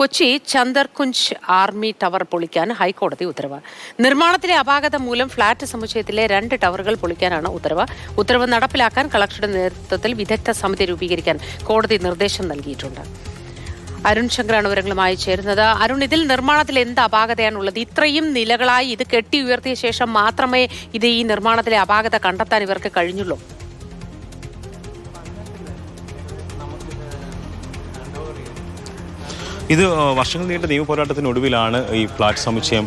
Kochi Chandarkunj army tower പൊളിക്കാൻ ഹൈക്കോടതി ഉത്തരവ്. നിർമ്മാണത്തിലെ അപാകത മൂലം ഫ്ളാറ്റ് സമുച്ചയത്തിലെ രണ്ട് ടവറുകൾ പൊളിക്കാനാണ് ഉത്തരവ്. ഉത്തരവ് നടപ്പിലാക്കാൻ കളക്ടറുടെ നേതൃത്വത്തിൽ വിദഗ്ധ സമിതി രൂപീകരിക്കാൻ കോടതി നിർദ്ദേശം നൽകിയിട്ടുണ്ട്. അരുൺ ശങ്കറാണ് വിവരങ്ങളുമായി ചേരുന്നത്. അരുൺ ഇതിൽ നിർമ്മാണത്തിൽ എന്ത് അപാകതയാണുള്ളത്? ഇത്രയും നിലകളായി ഇത് കെട്ടി ഉയർത്തിയ ശേഷം മാത്രമേ ഇത് ഈ നിർമ്മാണത്തിലെ അപാകത കണ്ടെത്താൻ ഇവർക്ക് കഴിഞ്ഞുള്ളൂ. ഇത് വർഷങ്ങൾ നീണ്ട നിയമ പോരാട്ടത്തിനൊടുവിലാണ് ഈ ഫ്ളാറ്റ് സമുച്ചയം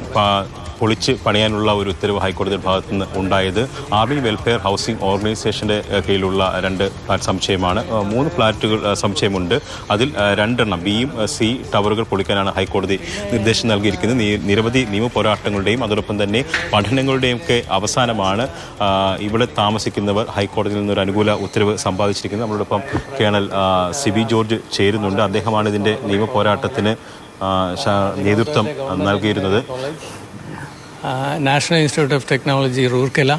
പൊളിച്ച് പണിയാനുള്ള ഒരു ഉത്തരവ് ഹൈക്കോടതിയുടെ ഭാഗത്തു നിന്ന് ഉണ്ടായത് ആർമി വെൽഫെയർ ഹൗസിംഗ് ഓർഗനൈസേഷന്റെ കീഴിലുള്ള രണ്ട് ഫ്ലാറ്റ് സമുച്ചയമാണ്. മൂന്ന് ഫ്ലാറ്റുകൾ സംശയമുണ്ട് അതിൽ രണ്ടെണ്ണം ബിയും സി ടവറുകൾ പൊളിക്കാനാണ് ഹൈക്കോടതി നിർദ്ദേശം നൽകിയിരിക്കുന്നത്. നിരവധി നിയമ പോരാട്ടങ്ങളുടെയും അതോടൊപ്പം തന്നെ പഠനങ്ങളുടെയും ഒക്കെ അവസാനമാണ് ഇവിടെ താമസിക്കുന്നവർ ഹൈക്കോടതിയിൽ നിന്നൊരു അനുകൂല ഉത്തരവ് സമ്പാദിച്ചിരിക്കുന്നത്. നമ്മളോടൊപ്പം കേണൽ സിബി ജോർജ് ചേരുന്നുണ്ട്. അദ്ദേഹമാണ് ഇതിന്റെ നിയമ പോരാട്ടത്തിന് നേതൃത്വം നൽകിയിരുന്നത്. National Institute of Technology Rourkela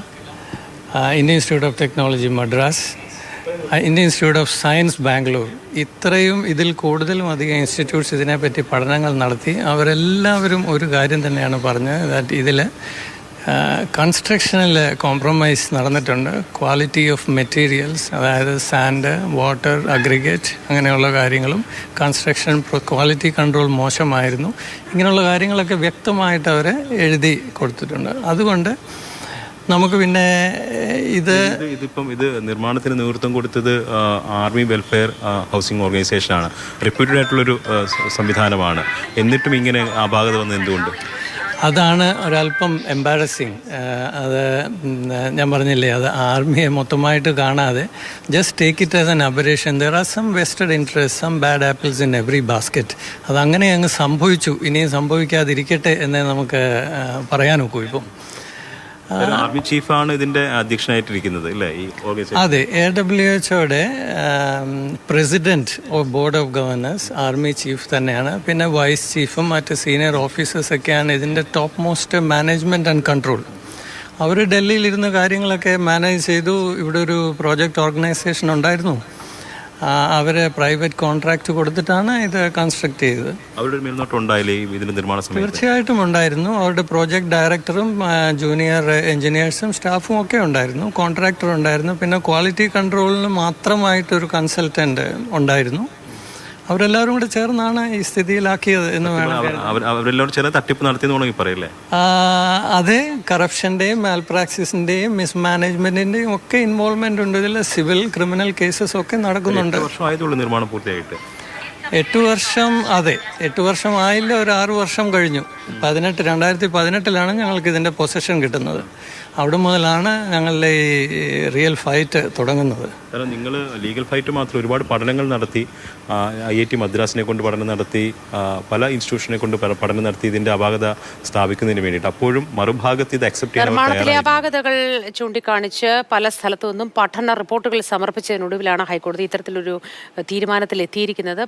Indian Institute of Technology Madras Indian Institute of Science Bangalore. ഇത്രയും ഇതിൽ കൂടുതലും അധികം ഇൻസ്റ്റിറ്റ്യൂട്ട്സ് ഇതിനെപ്പറ്റി പഠനങ്ങൾ നടത്തി അവരെല്ലാവരും ഒരു കാര്യം തന്നെയാണ് പറഞ്ഞത് ദാറ്റ് ഇതിൽ കൺസ്ട്രക്ഷനിൽ കോംപ്രമൈസ് നടന്നിട്ടുണ്ട്. ക്വാളിറ്റി ഓഫ് മെറ്റീരിയൽസ് അതായത് സാൻഡ് വാട്ടർ അഗ്രിഗേറ്റ് അങ്ങനെയുള്ള കാര്യങ്ങളും കൺസ്ട്രക്ഷൻ ക്വാളിറ്റി കൺട്രോൾ മോശമായിരുന്നു. ഇങ്ങനെയുള്ള കാര്യങ്ങളൊക്കെ വ്യക്തമായിട്ട് അവർ എഴുതി കൊടുത്തിട്ടുണ്ട്. അതുകൊണ്ട് നമുക്ക് പിന്നെ ഇത് ഇത് ഇതിപ്പം ഇത് നിർമ്മാണത്തിന് നേതൃത്വം കൊടുത്തത് ആർമി വെൽഫെയർ ഹൗസിംഗ് ഓർഗനൈസേഷനാണ് റെപ്യൂട്ടഡ് ആയിട്ടുള്ളൊരു സംവിധാനമാണ്. എന്നിട്ടും ഇങ്ങനെ അപാകത വന്നത് എന്തുകൊണ്ട്? അതാണ് ഒരല്പം എംബാരസിങ് അത് ഞാൻ പറഞ്ഞില്ലേ അത് ആർമിയെ മൊത്തമായിട്ട് കാണാതെ just take it as an aberration there are some vested interest some bad apples in every basket അത് അങ്ങനെ അങ്ങ് സംഭവിച്ചു. ഇനിയും സംഭവിക്കാതിരിക്കട്ടെ എന്നേ നമുക്ക് പറയാനൊക്കൂ ഇപ്പം. ആർമി ചീഫാണ് ഇതിന്റെ അധ്യക്ഷനായിട്ടിരിക്കുന്നത് അല്ലേ ഈ അതെ A W എച്ച്ഒയുടെ president of board of governors army chief തന്നെയാണ്. പിന്നെ വൈസ് ചീഫും മറ്റ് സീനിയർ ഓഫീസേഴ്സ് ഒക്കെയാണ് ഇതിന്റെ top most management and control. അവർ ഡൽഹിയിൽ ഡൽഹിയിലിരുന്ന് കാര്യങ്ങളൊക്കെ മാനേജ് ചെയ്തു. ഇവിടെ ഒരു പ്രോജക്റ്റ് ഓർഗനൈസേഷൻ ഉണ്ടായിരുന്നു. അവർ പ്രൈവറ്റ് കോൺട്രാക്ട് കൊടുത്തിട്ടാണ് ഇത് കൺസ്ട്രക്ട് ചെയ്തത്. അവരുടെ മേൽനോട്ടം ഉണ്ടായില്ലേ ഈ ഇതിന്റെ നിർമ്മാണ സമയത്ത്? തീർച്ചയായിട്ടും ഉണ്ടായിരുന്നു. അവരുടെ പ്രോജക്റ്റ് ഡയറക്ടറും ജൂനിയർ എഞ്ചിനീയേഴ്സും സ്റ്റാഫും ഒക്കെ ഉണ്ടായിരുന്നു. കോൺട്രാക്ടർ ഉണ്ടായിരുന്നു. പിന്നെ ക്വാളിറ്റി കൺട്രോളിന് മാത്രമായിട്ടൊരു കൺസൾട്ടന്റ് ഉണ്ടായിരുന്നു. അവരെല്ലാവരും കൂടെ ചേർന്നാണ് ഈ സ്ഥിതിയിലാക്കിയത് എന്ന് വേണം അവരെല്ലാവരും ചേർന്ന് തട്ടിപ്പ് നടത്തിയെന്ന് വേണമെങ്കിൽ പറയല്ലേ? കറപ്ഷന്റെയും അത് കറപ്ഷന്റെയും മാൽപ്രാക്സിസിന്റെയും മിസ്മാനേജ്മെന്റിന്റെയും ഒക്കെ ഇൻവോൾവ്മെന്റ് ഉണ്ട്. ഇതിൽ സിവിൽ ക്രിമിനൽ കേസസ് ഒക്കെ നടക്കുന്നുണ്ട്. വർഷമായതുള്ളൂ നിർമ്മാണം പൂർത്തിയായിട്ട്. എട്ട് വർഷം അതെ എട്ട് വർഷം ആയില്ല ഒരു ആറ് വർഷം കഴിഞ്ഞു. പതിനെട്ട് രണ്ടായിരത്തി പതിനെട്ടിലാണ് ഞങ്ങൾക്ക് ഇതിന്റെ പൊസിഷൻ കിട്ടുന്നത്. അവിടെ മുതലാണ് ഞങ്ങളുടെ ഈ റിയൽ ഫൈറ്റ് തുടങ്ങുന്നത്. കാരണം നിങ്ങൾ ലീഗൽ ഫൈറ്റ് മാത്രം ഒരുപാട് പഠനങ്ങൾ നടത്തി ഐ ഐ ടി മദ്രാസിനെ കൊണ്ട് പഠനം നടത്തി പല ഇൻസ്റ്റിറ്റ്യൂഷനെ കൊണ്ട് പഠനം നടത്തി ഇതിന്റെ അപാകത സ്ഥാപിക്കുന്നതിന് വേണ്ടിയിട്ട്. അപ്പോഴും മറുഭാഗത്ത് ഇത് അക്സെപ്റ്റ് നിർമ്മാണത്തിലെ അപാകതകൾ ചൂണ്ടിക്കാണിച്ച് പല സ്ഥലത്തു നിന്നും പഠന റിപ്പോർട്ടുകൾ സമർപ്പിച്ചതിനൊടുവിലാണ് ഹൈക്കോടതി ഇത്തരത്തിലൊരു തീരുമാനത്തിൽ എത്തിയിരിക്കുന്നത്